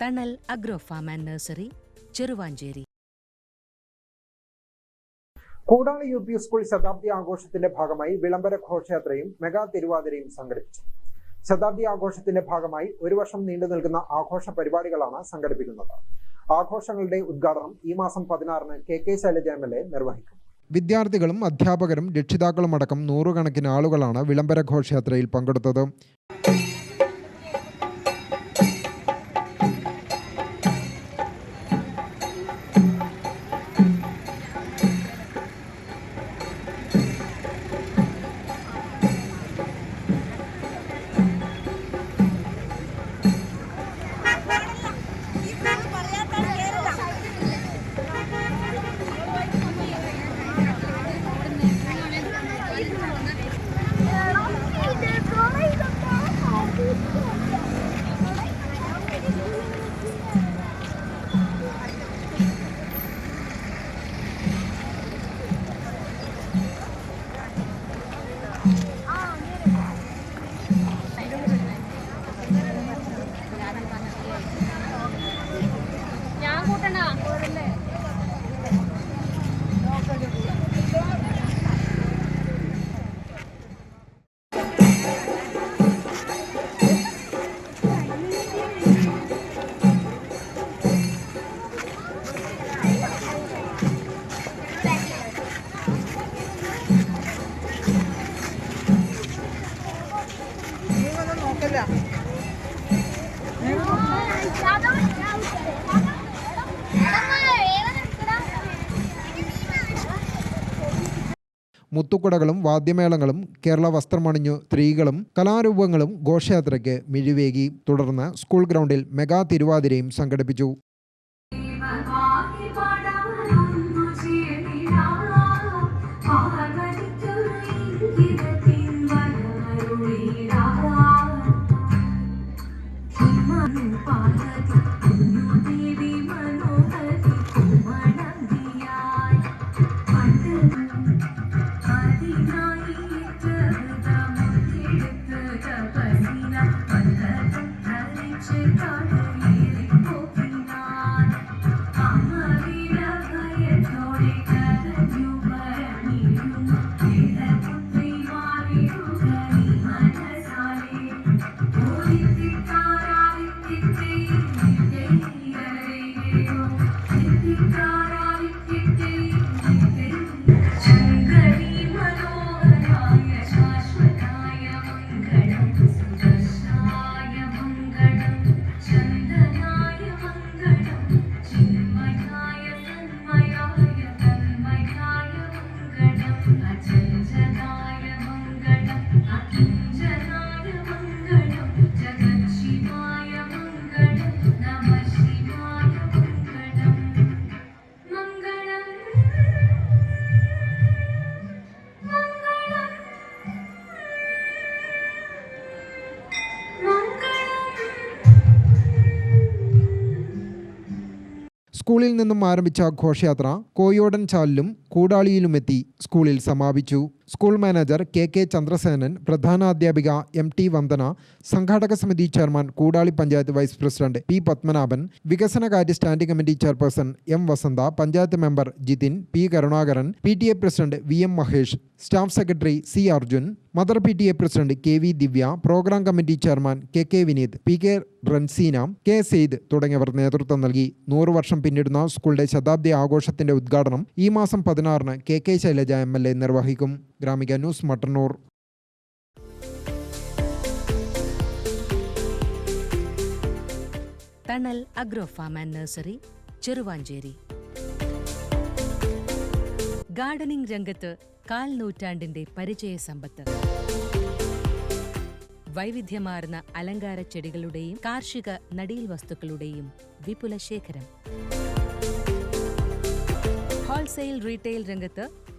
Thanal agro farm and nursery Cheruvanchery Koodali U P school ശതാബ്ദി ആഘോഷത്തിന്റെ ഭാഗമായി വിളംബര ഘോഷയാത്രയും mega തിരുവാതിരയും സംഘടിപ്പിച്ചു. ശതാബ്ദി ആഘോഷത്തിന്റെ ഭാഗമായി ഒരു വർഷം നീണ്ടു നിൽക്കുന്ന ആഘോഷ പരിപാടികളാണ് സംഘടിപ്പിക്കുന്നത്. ആഘോഷങ്ങളുടെ ഉദ്ഘാടനം ഈ മാസം പതിനാറിന് K K Shailaja M L A നിർവഹിക്കും. വിദ്യാർത്ഥികളും അധ്യാപകരും രക്ഷിതാക്കളും അടക്കം നൂറുകണക്കിന് ആളുകളാണ് വിളംബര ഘോഷയാത്രയിൽ പങ്കെടുത്തത്. മുത്തുക്കുടകളും വാദ്യമേളങ്ങളും കേരള വസ്ത്രമണിഞ്ഞു സ്ത്രീകളും കലാരൂപങ്ങളും ഘോഷയാത്രയ്ക്ക് മിഴിവേകി. തുടർന്ന് സ്കൂൾ ഗ്രൗണ്ടിൽ മെഗാ തിരുവാതിരയും സംഘടിപ്പിച്ചു. Chicago. to the. സ്കൂളിൽ നിന്നും ആരംഭിച്ച ഘോഷയാത്ര കോയോടൻ ചാലിലും കൂടാളിയിലുമെത്തി സ്കൂളിൽ സമാപിച്ചു. School manager K K Chandrasenan പ്രധാനാധ്യാപിക M T Vandana സംഘാടക സമിതി chairman Koodali panchayat vice president P Padmanabhan വികസനകാര്യ standing committee chairperson M Vasantha panchayat member Jithin P Karunakaran P T A president V M Mahesh staff secretary C Arjun mother P T A president K V Divya programme committee chairman K K Vineeth P K Ranseena K Syed തുടങ്ങിയവർ നേതൃത്വം നൽകി. നൂറ് വർഷം പിന്നിടുന്ന സ്കൂളിന്റെ ശതാബ്ദി ആഘോഷത്തിന്റെ ഉദ്ഘാടനം ഈ മാസം പതിനാറിന് K K Shailaja M L A നിർവഹിക്കും. Gramika news Mattannur. Thanal agro farm and nursery Cheruvanchery. Gardening രംഗത്ത് കാൽ നൂറ്റാണ്ടിന്റെ പരിചയ സമ്പത്ത്. വൈവിധ്യമാർന്ന അലങ്കാര ചെടികളുടെയും കാർഷിക നടീൽ വസ്തുക്കളുടെയും വിപുല ശേഖരം ഹോൾസെയിൽ റീറ്റെയിൽ രംഗത്ത്